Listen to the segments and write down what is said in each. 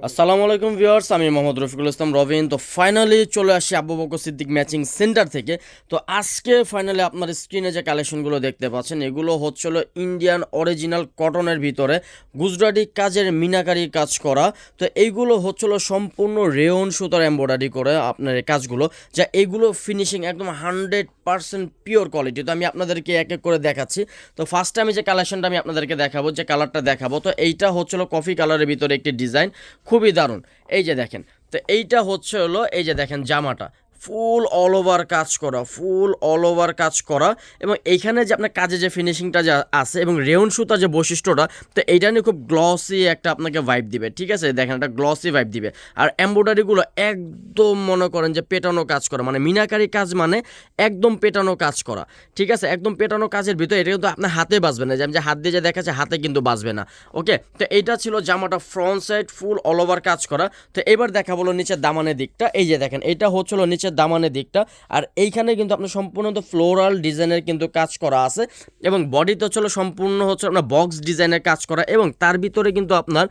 আসসালামু আলাইকুম ভিউয়ার্স, আমি মোহাম্মদ রফিকুল ইসলাম রবিন। তো ফাইনালি চলে আসি আবু বকর সিদ্দিক ম্যাচিং সেন্টার থেকে। তো আজকে ফাইনালি আপনার স্ক্রিনে যে কালেকশনগুলো দেখতে পাচ্ছেন, এগুলো হচ্ছিল ইন্ডিয়ান অরিজিনাল কটনের ভিতরে। গুজরাটি কাজের মিনাকারি কাজ করা। তো এইগুলো হচ্ছিল সম্পূর্ণ রেয়ন সুতার এম্ব্রয়ডারি করে আপনার কাজগুলো, যা এগুলো ফিনিশিং একদম হান্ড্রেড পার্সেন্ট পিওর কোয়ালিটি তো আমি আপনাদেরকে এক এক করে দেখাচ্ছি। তো ফার্স্টে আমি যে কালেকশনটা আমি আপনাদেরকে দেখাবো, যে কালারটা দেখাবো, তো এইটা হচ্ছিল কফি কালারের ভিতরে একটি ডিজাইন খুবই দারুণ। এই যে দেখেন তো এইটা হচ্ছে হলো এই যে দেখেন জামাটা। ফুল অল ওভার কাজ করা ফুল অল ওভার কাজ করা এবং এইখানে যে আপনার কাজে যে ফিনিশিংটা যা আছে এবং রেউন সুতার যে বৈশিষ্ট্যটা, তো এইটা নিয়ে খুব গ্লসি একটা আপনাকে ভাইব দিবে, ঠিক আছে? দেখেন একটা গ্লসি ভাইব দিবে। আর এম্ব্রয়ডারিগুলো একদম মনে করেন যে পেটানো কাজ করা মানে মিনাকারি কাজ মানে একদম পেটানো কাজ করা, ঠিক আছে? একদম পেটানো কাজের ভিতরে এটা কিন্তু আপনার হাতে বাজবে না, যে আমি যে হাত দিয়ে যে দেখাচ্ছে হাতে কিন্তু বাঁচবে না ওকে তো এইটা ছিল জামাটা front side full all over কাজ করা, তো এবার দেখা বলো নিচের দামানের দিকটা, এই যে দেখেন এটা হচ্ছিল নিচের দামানের দিকটা। আর এইখানে কিন্তু আপনার সম্পূর্ণ ফ্লোরাল ডিজাইনের কিন্তু কাজ করা আছে এবং বডিতে হচ্ছিল সম্পূর্ণ হচ্ছে আপনার বক্স ডিজাইনের কাজ করা এবং তার ভিতরে কিন্তু আপনার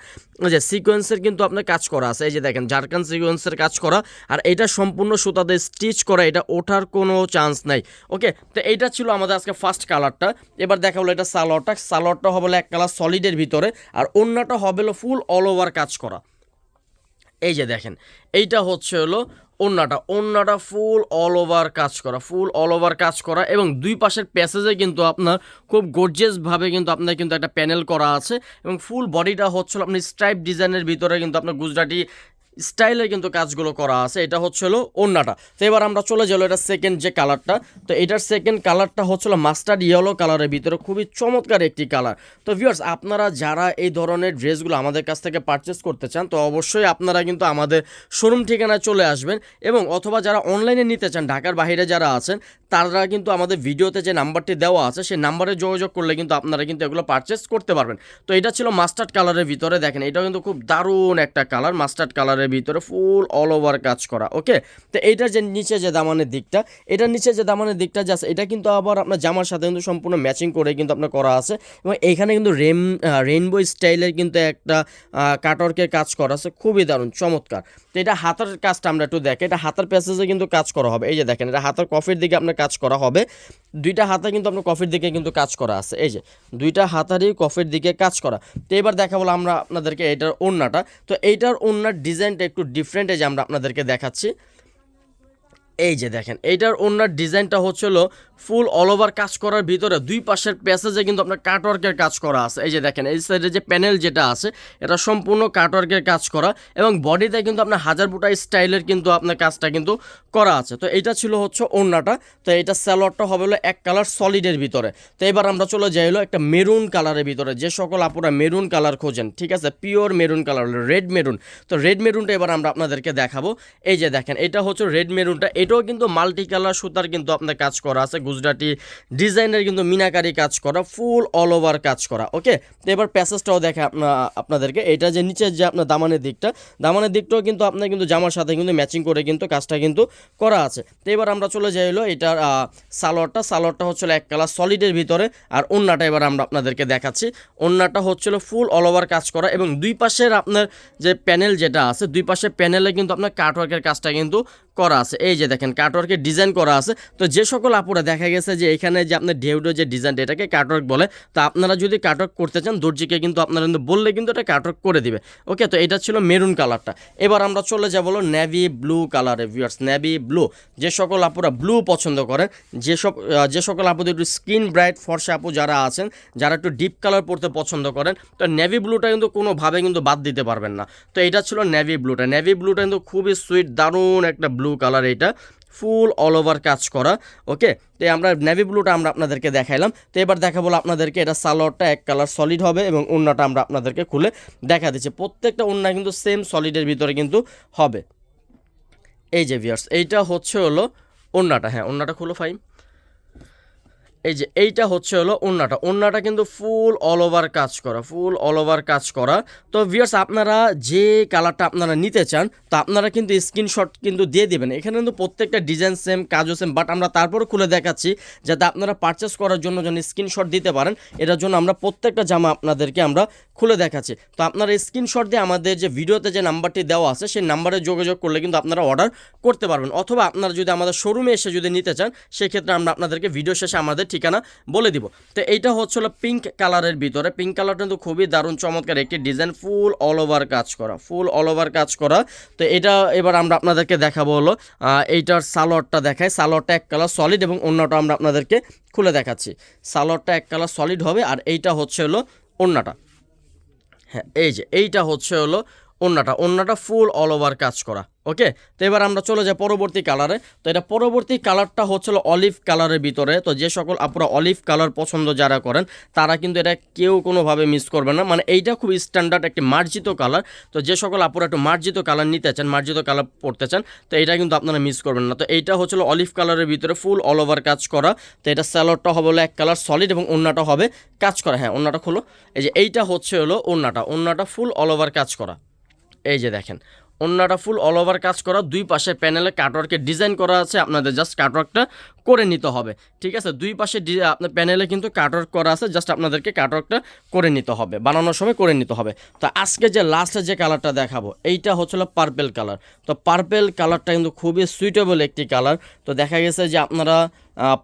যে সিকোয়েন্সের কিন্তু আপনার কাজ করা আছে। এই যে দেখেন ঝাড়খান সিকোয়েন্সের কাজ করা আর এটা সম্পূর্ণ সুতাতে স্টিচ করা, এটা ওঠার কোনো চান্স নাই। ওকে তো এইটা ছিল আমাদের আজকে ফার্স্ট কালারটা এবার দেখা হলো এটা সালোয়ারটা। সালোয়ারটা হবে এক কালার সলিডের ভিতরে আর অন্যটা হবে ফুল অল ওভার কাজ করা। এই যে দেখেন, এইটা হচ্ছে হলো ওন্নাটা। ওন্নাটা ফুল অল ওভার কাজ করা ফুল অল ওভার কাজ করা এবং দুই পাশের প্যাসেজে কিন্তু আপনার খুব গর্জিয়াসভাবে কিন্তু আপনার কিন্তু একটা প্যানেল করা আছে এবং ফুল বডিটা হচ্ছিল আপনি স্ট্রাইপ ডিজাইনের ভিতরে কিন্তু আপনার গুজরাটি স্টাইলের কিন্তু কাজগুলো করা আছে, এটা হচ্ছিল ওন্নাটা। তো এবার আমরা চলে গেলো এটা সেকেন্ড যে কালারটা তো এটার সেকেন্ড কালারটা হচ্ছিল মাস্টার্ড ইয়েলো কালারের ভিতরে, খুবই চমৎকার একটি কালার তো ভিউয়ার্স আপনারা যারা এই ধরনের ড্রেসগুলো আমাদের কাছ থেকে পারচেস করতে চান, তো অবশ্যই আপনারা কিন্তু আমাদের শোরুম ঠিকানায় চলে আসবেন এবং অথবা যারা অনলাইনে নিতে চান, ঢাকার বাইরে যারা আছেন, তারা কিন্তু আমাদের ভিডিওতে যে নাম্বারটি দেওয়া আছে, সেই নাম্বারে যোগাযোগ করলে কিন্তু আপনারা কিন্তু এগুলো পারচেস করতে পারবেন। তো এটা ছিল মাস্টার্ড কালারের ভিতরে, দেখেন এটা কিন্তু খুব দারুণ একটা কালার মাস্টার্ড কালারের ভিতরে ফুল অল ওভার কাজ করা ওকে তো এইটার যে নিচে যে দামানের দিকটা, এটার নিচে যে দামানের দিকটা যে আছে, এটা কিন্তু আবার আপনার জামার সাথে কিন্তু সম্পূর্ণ ম্যাচিং করে কিন্তু আপনার করা আছে এবং এইখানে কিন্তু রেম রেইনবো স্টাইলের কিন্তু একটা কাটওয়ার্কের কাজ করা আছে, খুবই দারুণ, চমৎকার। তো এটা হাতের কাজটা আমরা একটু দেখি, এটা হাতের প্যাসেজে কিন্তু কাজ করা হবে, এই যে দেখেন, এটা হাতের কফির দিকে আপনার কাজ করা হবে, দুইটা হাতে কিন্তু আপনার কফির দিকে কিন্তু কাজ করা আছে, এই যে, দুইটা হাতারই কফির দিকে কাজ করা। তো এবার দেখা বলো আমরা আপনাদেরকে এটার ওড়নাটা, তো এইটার ওড়নার ডিজাইনটা একটু ডিফারেন্ট এই যে আমরা আপনাদেরকে দেখাচ্ছি। এই যে দেখেন, এইটার ওনার ডিজাইনটা হচ্ছিল ফুল অল ওভার কাজ করার ভিতরে দুই পাশের প্যাসেজে কিন্তু আপনার কাটওয়ার্কের কাজ করা আছে। এই যে দেখেন, এই সাইডে যে প্যানেল যেটা আছে, এটা সম্পূর্ণ কাটওয়ার্কের কাজ করা এবং বডিতে কিন্তু আপনার হাজার বুটা স্টাইলের কিন্তু আপনার কাজটা কিন্তু করা আছে। তো এটা ছিল হচ্ছে ওড়নাটা। তো এটা স্যালোয়ারটা হবে হলো এক কালার সলিডের ভিতরে। তো এবার আমরা চলে যাই হলো একটা মেরুন কালারের ভিতরে। যে সকল আপুরা মেরুন কালার খোঁজেন, ঠিক আছে? Pure maroon colour red maroon তো রেড মেরুনটা এবার আমরা আপনাদেরকে দেখাবো। এই যে দেখেন, এটা হচ্ছে রেড মেরুনটা এটাও কিন্তু মাল্টি কালার সুতার কিন্তু আপনার কাজ করা আছে গুজরাটি ডিজাইনের কিন্তু মিনাকারি কাজ করা, ফুল অল ওভার কাজ করা ওকে তো এবার প্যাসেজটাও দেখে আপনা- আপনাদেরকে। এটা যে নিচের যে আপনার দামানের দিকটা, দামানের দিকটাও কিন্তু আপনার কিন্তু জামার সাথে কিন্তু ম্যাচিং করে কিন্তু কাজটা কিন্তু করা আছে। তো এবার আমরা চলে যাই হলো এটার সালোয়ারটা। সালোয়ারটা হচ্ছিল এক কালার সলিডের ভিতরে, আর অন্যটা এবার আমরা আপনাদেরকে দেখাচ্ছি। অন্যটা হচ্ছিল ফুল অল ওভার কাজ করা এবং দুই পাশের আপনার যে প্যানেল যেটা আছে, দুই পাশের প্যানেলে কিন্তু আপনার কাটওয়ার্কের কাজটা কিন্তু করা আছে। এই যে দেখেন কাটওয়ার্কের ডিজাইন করা আছে। তো যে সকল আপুরা দেখা গেছে যে এখানে যে আপনার ডেউডো যে ডিজাইনটা এটাকে কাটওয়ার্ক বলে, তো আপনারা যদি কাটওয়ার্ক করতে চান, দর্জিকে কিন্তু আপনারা কিন্তু বললে কিন্তু এটা কাটওয়ার্ক করে দিবে। ওকে তো এটা ছিল মেরুন কালারটা এবার আমরা চলে যাব নেভি ব্লু কালারে ভিউয়ার্স নেভি ব্লু যে সকল আপুরা ব্লু পছন্দ করেন যেসব যে সকল আপুদের একটু স্কিন ব্রাইট ফর্সা আপু যারা আছেন, যারা একটু ডিপ কালার পড়তে পছন্দ করেন, তো নেভি ব্লুটা কিন্তু কোনোভাবে কিন্তু বাদ দিতে পারবেন না। তো এটা ছিল নেভি ব্লুটা নেভি ব্লুটা কিন্তু খুবই সুইট দারুণ একটা ব্লু কালার এটা ফুল অল ওভার কাজ করা ওকে তো আমরা নেভি ব্লুটা আমরা আপনাদেরকে দেখাইলাম। তো এবার দেখাবো আপনাদেরকে এটা সালোয়ারটা এক কালার সলিড হবে এবং অন্যটা আমরা আপনাদেরকে খুলে দেখা দিচ্ছি। প্রত্যেকটা অন্য কিন্তু সেম সলিডের ভিতরে কিন্তু হবে। এই যে ভিয়ার্স এইটা হচ্ছে হলো অন্যটা হ্যাঁ অন্যটা খুলো ফাইম এই যে এইটা হচ্ছে হলো ওন্নাটা ওন্নাটা কিন্তু ফুল অল ওভার কাজ করা ফুল অল ওভার কাজ করা। তো ভিউয়ার্স আপনারা যে কালারটা আপনারা নিতে চান, তো আপনারা কিন্তু স্ক্রিনশট কিন্তু দিয়ে দেবেন। এখানে কিন্তু প্রত্যেকটা ডিজাইন সেম কাজও সেম বাট আমরা তারপরও খুলে দেখাচ্ছি, যাতে আপনারা পারচেস করার জন্য যেন স্ক্রিনশট দিতে পারেন। এটার জন্য আমরা প্রত্যেকটা জামা আপনাদেরকে আমরা খুলে দেখাচ্ছি। তো আপনারা স্ক্রিনশট দিয়ে আমাদের যে ভিডিওতে যে নাম্বারটি দেওয়া আছে, সেই নাম্বারে যোগাযোগ করলে কিন্তু আপনারা অর্ডার করতে পারবেন। অথবা আপনারা যদি আমাদের শোরুমে এসে যদি নিতে চান, সেক্ষেত্রে আমরা আপনাদেরকে ভিডিও শেষে আমাদের ঠিকানা বলে দিব। তো এইটা হচ্ছে হলো পিঙ্ক কালারের ভিতরে। পিঙ্ক কালারটা কিন্তু খুবই দারুণ, চমৎকার। একটি ডিজাইন ফুল অল ওভার কাজ করা ফুল অল ওভার কাজ করা। তো এটা এবার আমরা আপনাদেরকে দেখাবো হলো এইটার সালোয়ারটা দেখায় সালোয়ারটা এক কালার সলিড এবং অন্যটা আমরা আপনাদেরকে খুলে দেখাচ্ছি। সালোয়ারটা এক কালার সলিড হবে আর এইটা হচ্ছে হলো অন্যটা। হ্যাঁ এই যে, এইটা হচ্ছে হলো ওন্নাটা ওন্নাটা ফুল অল ওভার কাজ করা ওকে তো এবার আমরা চলে যাই পরবর্তী কালারে তো এটা পরবর্তী কালারটা হচ্ছিল অলিভ কালারের ভিতরে। তো যে সকল আপনারা অলিভ কালার পছন্দ যারা করেন, তারা কিন্তু এটা কেউ কোনোভাবে মিস করবে না। মানে এইটা খুব স্ট্যান্ডার্ড একটি মার্জিত কালার তো যে সকল আপুরা একটু মার্জিত কালার নিতে চান, মার্জিত কালার পড়তে চান, তো এটা কিন্তু আপনারা মিস করবেন না। তো এইটা হচ্ছিল অলিভ কালারের ভিতরে ফুল অল ওভার কাজ করা। তো এটা স্যালোডটা হবে হলো এক কালার সলিড এবং অন্যটা হবে কাজ করা। হ্যাঁ অন্যটা খুলো। এই যে এইটা হচ্ছে হলো অন্যটা অন্যটা ফুল অল ওভার কাজ করা। এই যে দেখেন অন্যটা ফুল অল ওভার কাজ করা, দুই পাশে প্যানেলে কাটওয়ার্কে ডিজাইন করা আছে, আপনাদের জাস্ট কাটওয়ার্কটা করে নিতে হবে, ঠিক আছে? দুই পাশে আপনার প্যানেলে কিন্তু কাটওয়ার্ক করা আছে জাস্ট আপনাদেরকে কাটওয়ার্কটা করে নিতে হবে, বানানোর সময় করে নিতে হবে। তো আজকে যে লাস্টে যে কালারটা দেখাবো, এইটা হচ্ছিল পার্পেল কালার তো পার্পেল কালারটা কিন্তু খুবই সুইটেবল একটি কালার তো দেখা গেছে যে আপনারা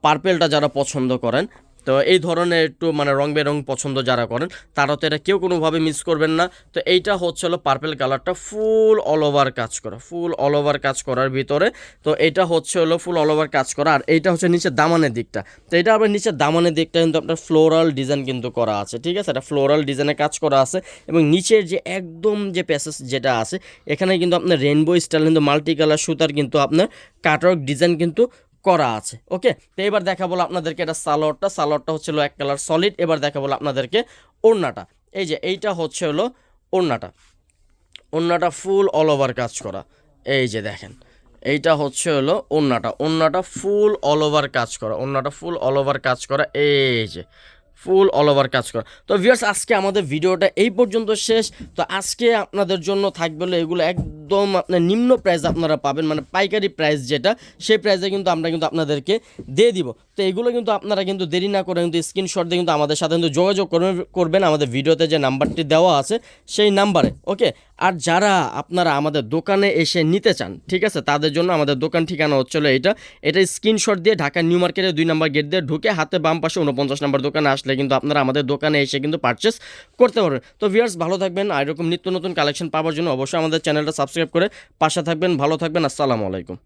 পার্পেলটা যারা পছন্দ করেন তো এই ধরনের একটু মানে রং বেরং পছন্দ যারা করেন, তারা তো এটা কেউ কোনোভাবে মিস করবেন না। তো এইটা হচ্ছে হলো পার্পেল কালারটা ফুল অল ওভার কাজ করা ফুল অল ওভার কাজ করার ভিতরে। তো এটা হচ্ছে হলো ফুল অল ওভার কাজ করা, আর এইটা হচ্ছে নিচে দামানের দিকটা। তো এটা আবার নিচে দামানের দিকটা কিন্তু আপনার ফ্লোরাল ডিজাইন কিন্তু করা আছে, ঠিক আছে? এটা ফ্লোরাল ডিজাইনে কাজ করা আছে এবং নিচের যে একদম যে প্যাসেজ যেটা আছে, এখানে কিন্তু আপনার রেনবো স্টাইল কিন্তু মাল্টি কালার সুতার কিন্তু আপনার কাটওয়ার্ক ডিজাইন কিন্তু করা আছে ওকে তো এবার দেখা বলো আপনাদেরকে এটা সালোয়ারটা। সালোয়ারটা হচ্ছিল এক কালার সলিড এবার দেখা বলো আপনাদেরকে ওড়নাটা। এই যে এইটা হচ্ছে হলো ওড়নাটা। ওড়নাটা ফুল অল ওভার কাজ করা। এই যে দেখেন, এইটা হচ্ছে হলো ওড়নাটা। ওড়নাটা ফুল অল ওভার কাজ করা। ওড়নাটা ফুল অল ওভার কাজ করা। এই যে ফুল অল ওভার কাজ করা। তো ভিউয়ার্স আজকে আমাদের ভিডিওটা এই পর্যন্ত শেষ। তো আজকে আপনাদের জন্য থাকবে এগুলো একদম আপনার নিম্ন প্রাইস আপনারা পাবেন। মানে পাইকারি প্রাইস যেটা, সেই প্রাইসে কিন্তু আমরা কিন্তু আপনাদেরকে দিয়ে দিব। তো এগুলো কিন্তু আপনারা কিন্তু দেরি না করে কিন্তু স্ক্রিনশট দিয়ে কিন্তু আমাদের সাথে কিন্তু যোগাযোগ করবেন। আমাদের ভিডিওতে যে নাম্বারটি দেওয়া আছে, সেই নাম্বারে ওকে আর যারা আপনারা আমাদের দোকানে এসে নিতে চান, ঠিক আছে? তাদের জন্য আমাদের দোকান ঠিকানা হচ্ছিল এটা। এটা স্ক্রিনশট দিয়ে ঢাকা নিউ মার্কেটে দুই নাম্বার গেট দিয়ে ঢুকে হাতে বাম পাশে উনপঞ্চাশ নাম্বার দোকানে আসলে কিন্তু আপনারা আমাদের দোকানে এসে কিন্তু পারচেস করতে পারবেন। তো ভিউয়ার্স ভালো থাকবেন আর এরকম নিত্য নতুন কালেকশন পাওয়ার জন্য অবশ্যই আমাদের চ্যানেলটা সাবস্ক্রাইব করে পাশে থাকবেন। ভালো থাকবেন, আসসালামু আলাইকুম।